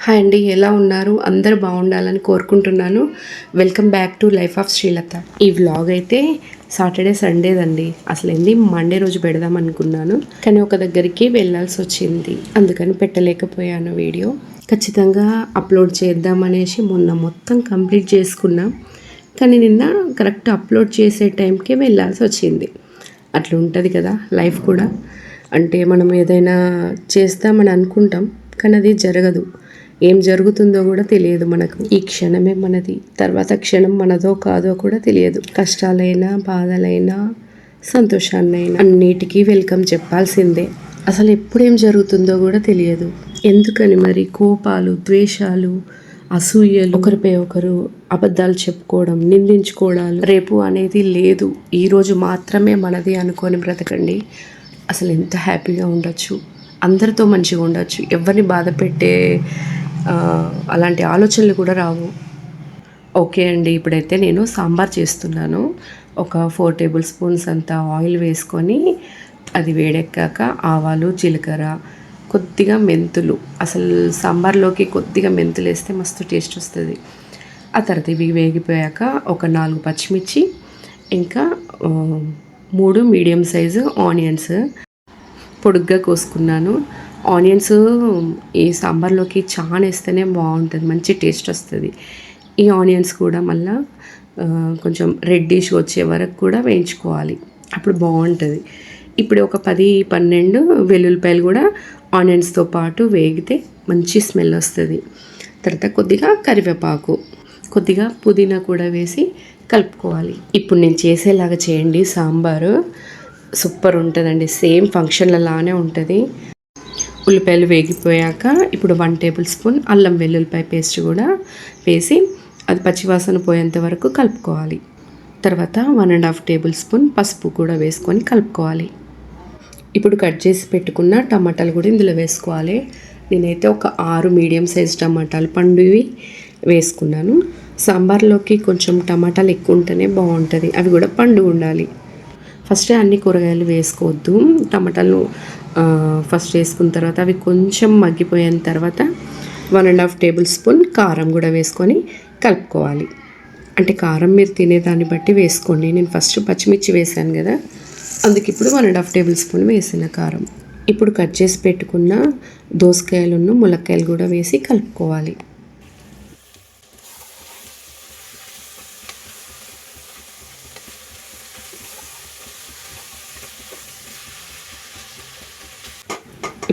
Hi అండి ఎలా ఉన్నారు? అందరు బాగుండాలని కోరుకుంటున్నాను. Welcome back to life of Srilatha ఈ వ్లాగ్ అయితే సాటర్డే సండేదండి అసలు ఏంది? మండే రోజు పెడదాం అనుకున్నాను. కానీ ఒక దగ్గరికి వెళ్ళాల్సి వచ్చింది. అందుకని పెట్టలేకపోయాను వీడియో. ఖచ్చితంగా అప్లోడ్ చేద్దాం అనేసి మొన్న మొత్తం కంప్లీట్ చేసుకున్నాం. కానీ నిన్న కరెక్ట్ అప్లోడ్ చేసే టైంకి వెళ్ళాల్సి వచ్చింది. అట్లా ఉంటుంది కదా లైఫ్ కూడా. అంటే మనం ఏదైనా చేస్తామని అనుకుంటాం కానీ అది జరగదు. ఏం జరుగుతుందో కూడా తెలియదు మనకు. ఈ క్షణమే మనది. తర్వాత క్షణం మనదో కాదో కూడా తెలియదు. కష్టాలైనా బాధలైనా సంతోషాన్నైనా అన్నిటికీ వెల్కమ్ చెప్పాల్సిందే. అసలు ఎప్పుడేం జరుగుతుందో కూడా తెలియదు. ఎందుకని మరి? కోపాలు ద్వేషాలు అసూయలు ఒకరిపై ఒకరు అబద్ధాలు చెప్పుకోవడం నిందించుకోవడాలు రేపు అనేది లేదు. ఈరోజు మాత్రమే మనది అనుకొని బ్రతకండి. అసలు ఎంత హ్యాపీగా ఉండొచ్చు. అందరితో మంచిగా ఉండొచ్చు. ఎవరిని బాధ పెట్టే అలాంటి ఆలోచనలు కూడా రావు. ఓకే అండి ఇప్పుడైతే నేను సాంబార్ చేస్తున్నాను. ఒక ఫోర్ టేబుల్ స్పూన్స్ అంత ఆయిల్ వేసుకొని అది వేడెక్కాక ఆవాలు జీలకర్ర కొద్దిగా మెంతులు. అసలు సాంబార్లోకి కొద్దిగా మెంతులు వేస్తే మస్తు టేస్ట్ వస్తుంది. ఆ తర్వాత ఇవి వేగిపోయాక ఒక నాలుగు పచ్చిమిర్చి ఇంకా మూడు మీడియం సైజు ఆనియన్స్. పొడుగ్గా కోసుకున్నాను. ఆనియన్స్ ఈ సాంబార్లోకి చాలా వేస్తేనే బాగుంటుంది మంచి టేస్ట్ వస్తుంది. ఈ ఆనియన్స్ కూడా మళ్ళా కొంచెం రెడ్డిష్ వచ్చే వరకు కూడా వేయించుకోవాలి. అప్పుడు బాగుంటుంది. ఇప్పుడు ఒక పది పన్నెండు వెల్లుల్లిపాయలు కూడా ఆనియన్స్తో పాటు వేగితే మంచి స్మెల్ వస్తుంది. తర్వాత కొద్దిగా కరివేపాకు కొద్దిగా పుదీనా కూడా వేసి కలుపుకోవాలి. ఇప్పుడు నేను చేసేలాగా చేయండి సాంబారు. సూపర్ ఉంటుందండి. సేమ్ ఫంక్షన్లలానే ఉంటుంది. ఉల్లిపాయలు వేగిపోయాక ఇప్పుడు వన్ టేబుల్ స్పూన్ అల్లం వెల్లుల్లిపాయ పేస్ట్ కూడా వేసి అది పచ్చివాసన పోయేంత వరకు కలుపుకోవాలి. తర్వాత one and half tablespoon పసుపు కూడా వేసుకొని కలుపుకోవాలి. ఇప్పుడు కట్ చేసి పెట్టుకున్న టమాటాలు కూడా ఇందులో వేసుకోవాలి. నేనైతే ఒక ఆరు మీడియం సైజ్ టమాటాలు పండువి వేసుకున్నాను. సాంబార్లోకి కొంచెం టమాటాలు ఎక్కువ ఉంటేనే బాగుంటుంది. అవి కూడా పండు ఉండాలి. ఫస్టే అన్ని కూరగాయలు వేసుకోవద్దు. టమాటాలు ఫస్ట్ వేసుకున్న తర్వాత అవి కొంచెం మగ్గిపోయిన తర్వాత one and half tablespoon కారం కూడా వేసుకొని కలుపుకోవాలి. అంటే కారం మీరు తినేదాన్ని బట్టి వేసుకోండి. నేను ఫస్ట్ పచ్చిమిర్చి వేసాను కదా అందుకు ఇప్పుడు one and half tablespoon వేసిన కారం. ఇప్పుడు కట్ చేసి పెట్టుకున్న దోసకాయలున్న ములక్కాయలు కూడా వేసి కలుపుకోవాలి.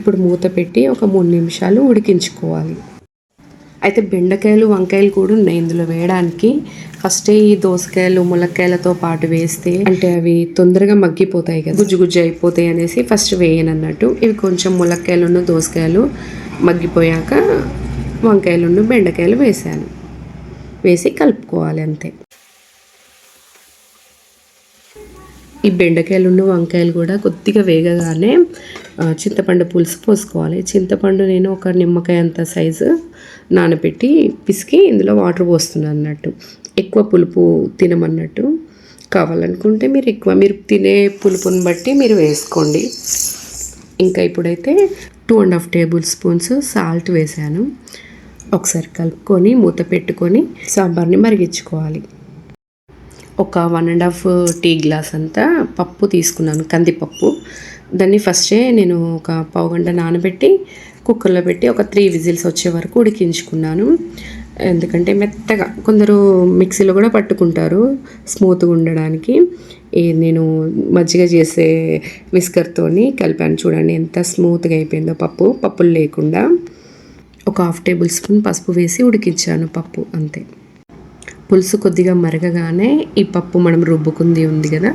ఇప్పుడు మూత పెట్టి ఒక మూడు నిమిషాలు ఉడికించుకోవాలి. అయితే బెండకాయలు వంకాయలు కూడా ఉన్నాయి ఇందులో వేయడానికి. ఫస్ట్ ఈ దోసకాయలు ములక్కాయలతో పాటు వేస్తే అంటే అవి తొందరగా మగ్గిపోతాయి కదా. గుజ్జు గుజ్జు అయిపోతాయి అనేసి ఫస్ట్ వేయను అన్నట్టు ఇవి కొంచెం ములక్కాయలను దోసకాయలు మగ్గిపోయాక వంకాయలను బెండకాయలు వేసాను వేసి కలుపుకోవాలి అంతే. ఈ బెండకాయలు వంకాయలు కూడా కొద్దిగా వేగగానే చింతపండు పులుసు పోసుకోవాలి. చింతపండు నేను ఒక నిమ్మకాయ అంత సైజు నానబెట్టి పిసికి ఇందులో వాటర్ పోస్తున్నాను అన్నట్టు. ఎక్కువ పులుపు తినమన్నట్టు కావాలనుకుంటే మీరు ఎక్కువ మీరు తినే పులుపుని బట్టి మీరు వేసుకోండి. ఇంకా ఇప్పుడైతే two and half tablespoons salt వేసాను ఒకసారి కలుపుకొని మూత పెట్టుకొని సాంబార్ని మరిగించుకోవాలి. ఒక one and half tea glass అంతా పప్పు తీసుకున్నాను కందిపప్పు. దాన్ని ఫస్టే నేను ఒక పావు గంట నానబెట్టి కుక్కర్లో పెట్టి ఒక త్రీ విజిల్స్ వచ్చే వరకు ఉడికించుకున్నాను. ఎందుకంటే మెత్తగా కొందరు మిక్సీలో కూడా పట్టుకుంటారు స్మూత్గా ఉండడానికి. నేను మజ్జిగ చేసే విస్కర్తో కలిపాను చూడండి ఎంత స్మూత్గా అయిపోయిందో పప్పు పప్పులు లేకుండా. ఒక హాఫ్ టేబుల్ స్పూన్ పసుపు వేసి ఉడికించాను పప్పు అంతే. పులుసు కొద్దిగా మరగగానే ఈ పప్పు మనం రుబ్బుకుంది ఉంది కదా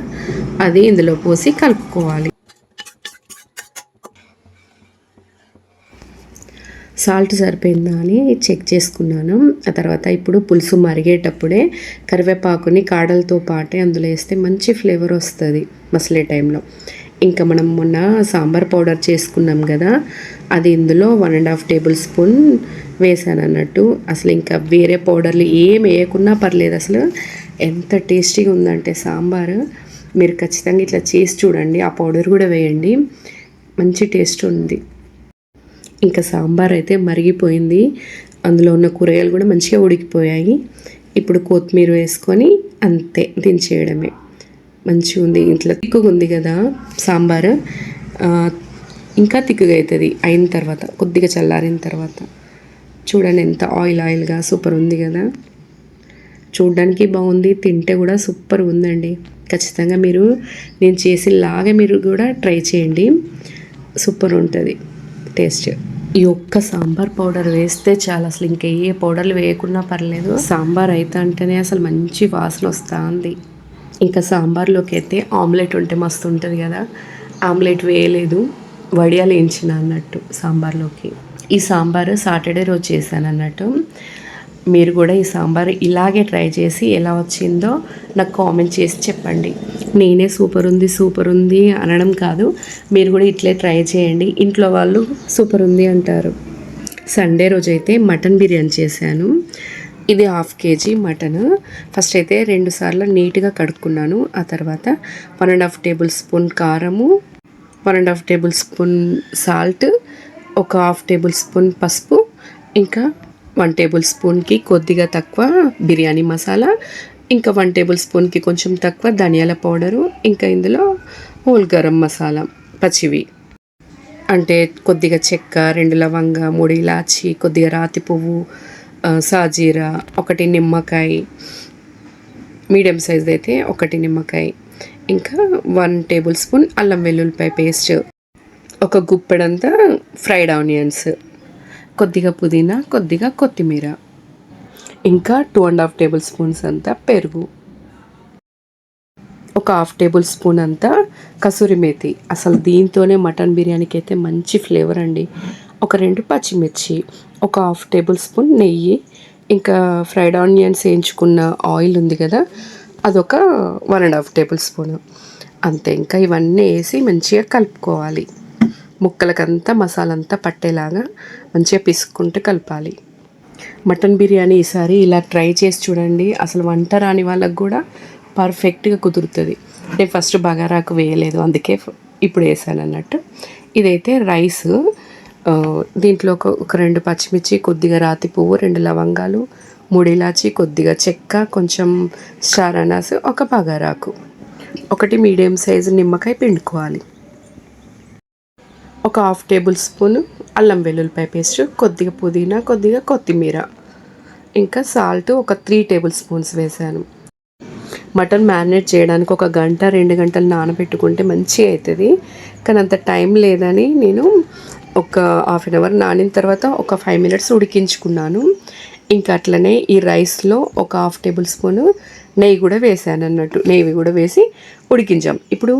అది ఇందులో పోసి కలుపుకోవాలి. సాల్ట్ సరిపోయిందా అని చెక్ చేసుకున్నాను. ఆ తర్వాత ఇప్పుడు పులుసు మరిగేటప్పుడే కరివేపాకుని కాడలతో పాటే అందులో వేస్తే మంచి ఫ్లేవర్ వస్తుంది మసలే టైంలో. ఇంకా మనం మొన్న సాంబార్ పౌడర్ చేసుకున్నాం కదా అది ఇందులో one and half tablespoon వేసాను అన్నట్టు అసలు ఇంకా వేరే పౌడర్లు ఏం వేయకున్నా పర్లేదు. అసలు ఎంత టేస్టీగా ఉందంటే సాంబారు. మీరు ఖచ్చితంగా ఇట్లా చేసి చూడండి. ఆ పౌడర్ కూడా వేయండి. మంచి టేస్ట్ ఉంది. ఇంకా సాంబార్ అయితే మరిగిపోయింది. అందులో ఉన్న కూరగాయలు కూడా మంచిగా ఉడికిపోయాయి. ఇప్పుడు కొత్తిమీర వేసుకొని అంతే దించేయడమే. మంచిగా ఉంది. ఇంట్లో తిక్కుగా ఉంది కదా సాంబార్. ఇంకా తిక్కుగా అవుతుంది. అయిన తర్వాత కొద్దిగా చల్లారిన తర్వాత. చూడండి ఎంత ఆయిల్ ఆయిల్గా సూపర్ ఉంది కదా. చూడడానికి బాగుంది తింటే కూడా సూపర్ ఉందండి. ఖచ్చితంగా మీరు నేను చేసేలాగా మీరు కూడా ట్రై చేయండి. సూపర్ ఉంటుంది. టేస్ట్. ఈ ఒక్క సాంబార్ పౌడర్ వేస్తే చాలా. అసలు ఇంకా ఏ పౌడర్లు వేయకున్నా పర్లేదు. సాంబార్ అయితే అంటేనే అసలు మంచి వాసన వస్తూ ఉంది ఇంకా సాంబార్లోకి అయితే ఆమ్లెట్ ఉంటే మస్తు ఉంటుంది కదా. ఆమ్లెట్ వేయలేదు. వడియాలు వేయించిన అన్నట్టు సాంబార్లోకి. ఈ సాంబార్ సాటర్డే రోజు చేశాను అన్నట్టు. మీరు కూడా ఈ సాంబార్ ఇలాగే ట్రై చేసి ఎలా వచ్చిందో నాకు కామెంట్ చేసి చెప్పండి. నేనే సూపర్ ఉంది సూపర్ ఉంది అనడం కాదు. మీరు కూడా ఇట్లే ట్రై చేయండి. ఇంట్లో వాళ్ళు సూపర్ ఉంది అంటారు. సండే రోజు అయితే మటన్ బిర్యానీ చేశాను. ఇది హాఫ్ కేజీ మటన్. ఫస్ట్ అయితే రెండు సార్లు నీట్గా కడుక్కున్నాను. ఆ తర్వాత one and half tablespoon కారము one and half tablespoon salt ఒక హాఫ్ టేబుల్ స్పూన్ పసుపు ఇంకా వన్ టేబుల్ స్పూన్కి కొద్దిగా తక్కువ బిర్యానీ మసాలా ఇంకా వన్ టేబుల్ స్పూన్కి కొంచెం తక్కువ ధనియాల పౌడరు ఇంకా ఇందులో హోల్ గరం మసాలా పచ్చివి. అంటే కొద్దిగా చెక్క రెండు లవంగ మూడు ఇలాచి కొద్దిగా రాతి పువ్వు సాజీరా ఒకటి నిమ్మకాయ మీడియం సైజ్ అయితే ఒకటి నిమ్మకాయ ఇంకా వన్ టేబుల్ స్పూన్ అల్లం వెల్లుల్లిపాయ పేస్ట్ ఒక గుప్పెడంతా ఫ్రైడ్ ఆనియన్స్ కొద్దిగా పుదీనా కొద్దిగా కొత్తిమీర ఇంకా two and half tablespoons అంతా పెరుగు ఒక హాఫ్ టేబుల్ స్పూన్ అంతా కసూరి మేతి. అసలు దీంతోనే మటన్ బిర్యానీకి అయితే మంచి ఫ్లేవర్ అండి. ఒక రెండు పచ్చిమిర్చి ఒక హాఫ్ టేబుల్ స్పూన్ నెయ్యి ఇంకా ఫ్రైడ్ ఆనియన్స్ వేయించుకున్న ఆయిల్ ఉంది కదా అదొక one and half tablespoon అంతే ఇంకా ఇవన్నీ వేసి మంచిగా కలుపుకోవాలి. ముక్కలకంతా మసాలంతా పట్టేలాగా మంచిగా పిసుక్కుంటూ కలపాలి. మటన్ బిర్యానీ ఈసారి ఇలా ట్రై చేసి చూడండి. అసలు వంట రాని వాళ్ళకు కూడా పర్ఫెక్ట్గా కుదురుతుంది. నేను ఫస్ట్ బగారాకు వేయలేదు అందుకే ఇప్పుడు వేసాను అన్నట్టు. ఇదైతే రైస్ దీంట్లో ఒక ఒక రెండు పచ్చిమిర్చి కొద్దిగా రాతి పువ్వు రెండు లవంగాలు మూడు ఇలాచి కొద్దిగా చెక్క కొంచెం స్టార్ అనాస్ ఒక బగారాకు. ఒకటి మీడియం సైజు నిమ్మకాయ పిండుకోవాలి. ఒక హాఫ్ టేబుల్ స్పూన్ అల్లం వెల్లుల్లిపాయ పేస్ట్ కొద్దిగా పుదీనా కొద్దిగా కొత్తిమీర. ఇంకా సాల్ట్ ఒక త్రీ టేబుల్ స్పూన్స్ వేసాను మటన్ మ్యారినేట్ చేయడానికి ఒక గంట రెండు గంటలు నానబెట్టుకుంటే మంచిగా అవుతుంది కానీ అంత టైం లేదని నేను ఒక హాఫ్ అన్ అవర్ నానిన తర్వాత ఒక ఫైవ్ మినిట్స్ ఉడికించుకున్నాను. ఇంకా అట్లనే ఈ రైస్లో ఒక హాఫ్ టేబుల్ స్పూన్ నెయ్యి కూడా వేసాను అన్నట్టు నెయ్యి కూడా వేసి ఉడికించాం. ఇప్పుడు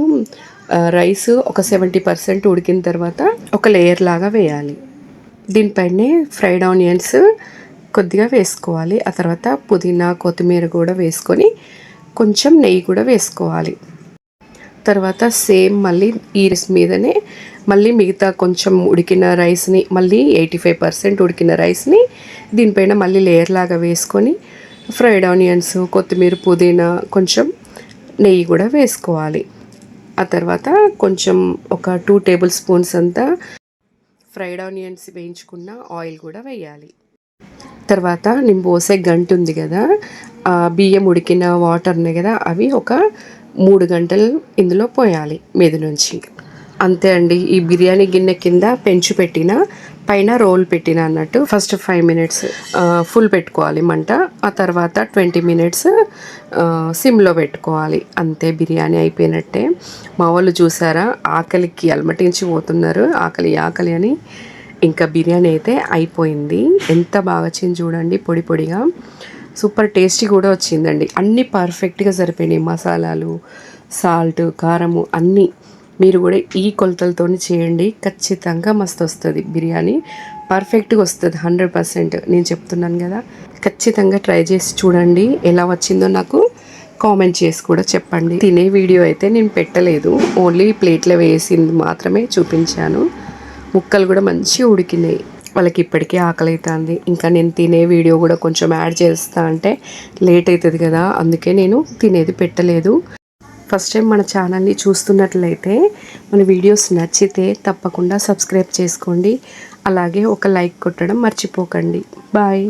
రైస్ ఒక సెవెంటీ పర్సెంట్ ఉడికిన తర్వాత ఒక లేయర్ లాగా వేయాలి. దీనిపైనే ఫ్రైడ్ ఆనియన్స్ కొద్దిగా వేసుకోవాలి. ఆ తర్వాత పుదీనా కొత్తిమీర కూడా వేసుకొని కొంచెం నెయ్యి కూడా వేసుకోవాలి. తర్వాత సేమ్ మళ్ళీ ఈ రైస్ మీదనే మళ్ళీ మిగతా కొంచెం ఉడికిన రైస్ని మళ్ళీ ఎయిటీ ఫైవ్ పర్సెంట్ ఉడికిన రైస్ని దీనిపైన మళ్ళీ లేయర్ లాగా వేసుకొని ఫ్రైడ్ ఆనియన్స్ కొత్తిమీర పుదీనా కొంచెం నెయ్యి కూడా వేసుకోవాలి. ఆ తర్వాత కొంచెం ఒక టూ టేబుల్ స్పూన్స్ అంతా ఫ్రైడ్ ఆనియన్స్ వేయించుకున్న ఆయిల్ కూడా వేయాలి. తర్వాత నేను పోసే గంట ఉంది కదా ఆ బియ్యం ఉడికిన వాటర్ ఉన్నాయి కదా అవి ఒక మూడు గంటలు ఇందులో పోయాలి మీద నుంచి. అంతే అండి ఈ బిర్యానీ గిన్నె కింద పెంచి పెట్టిన పైన రోల్ పెట్టిన అన్నట్టు ఫస్ట్ ఫైవ్ మినిట్స్ ఫుల్ పెట్టుకోవాలి మంట. ఆ తర్వాత ట్వంటీ మినిట్స్ సిమ్లో పెట్టుకోవాలి. అంతే బిర్యానీ అయిపోయినట్టే. మా వాళ్ళు చూసారా ఆకలికి అలమటించి పోతున్నారు. ఆకలి ఆకలి అని. ఇంకా బిర్యానీ అయితే అయిపోయింది. ఎంత బాగా వచ్చింది చూడండి పొడి పొడిగా. సూపర్ టేస్టీ కూడా వచ్చిందండి. అన్నీ పర్ఫెక్ట్గా సరిపోయినాయి. మసాలాలు సాల్ట్ కారము అన్నీ. మీరు కూడా ఈ కొలతలతో చేయండి. ఖచ్చితంగా మస్తు వస్తుంది బిర్యానీ. పర్ఫెక్ట్గా వస్తుంది హండ్రెడ్ పర్సెంట్ నేను చెప్తున్నాను కదా. ఖచ్చితంగా ట్రై చేసి చూడండి. ఎలా వచ్చిందో నాకు కామెంట్ చేసి కూడా చెప్పండి. తినే వీడియో అయితే నేను పెట్టలేదు. ఓన్లీ ప్లేట్లో వేసింది మాత్రమే చూపించాను. ముక్కలు కూడా మంచిగా ఉడికినాయి. వాళ్ళకి ఇప్పటికే ఆకలి అవుతుంది ఇంకా నేను తినే వీడియో కూడా కొంచెం యాడ్ చేస్తా అంటే లేట్ అవుతుంది కదా. అందుకే నేను తినేది పెట్టలేదు. ఫస్ట్ టైం మన ఛానల్ని చూస్తున్నట్లయితే మన వీడియోస్ నచ్చితే తప్పకుండా సబ్స్క్రైబ్ చేసుకోండి. అలాగే ఒక లైక్ కొట్టడం మర్చిపోకండి. బాయ్.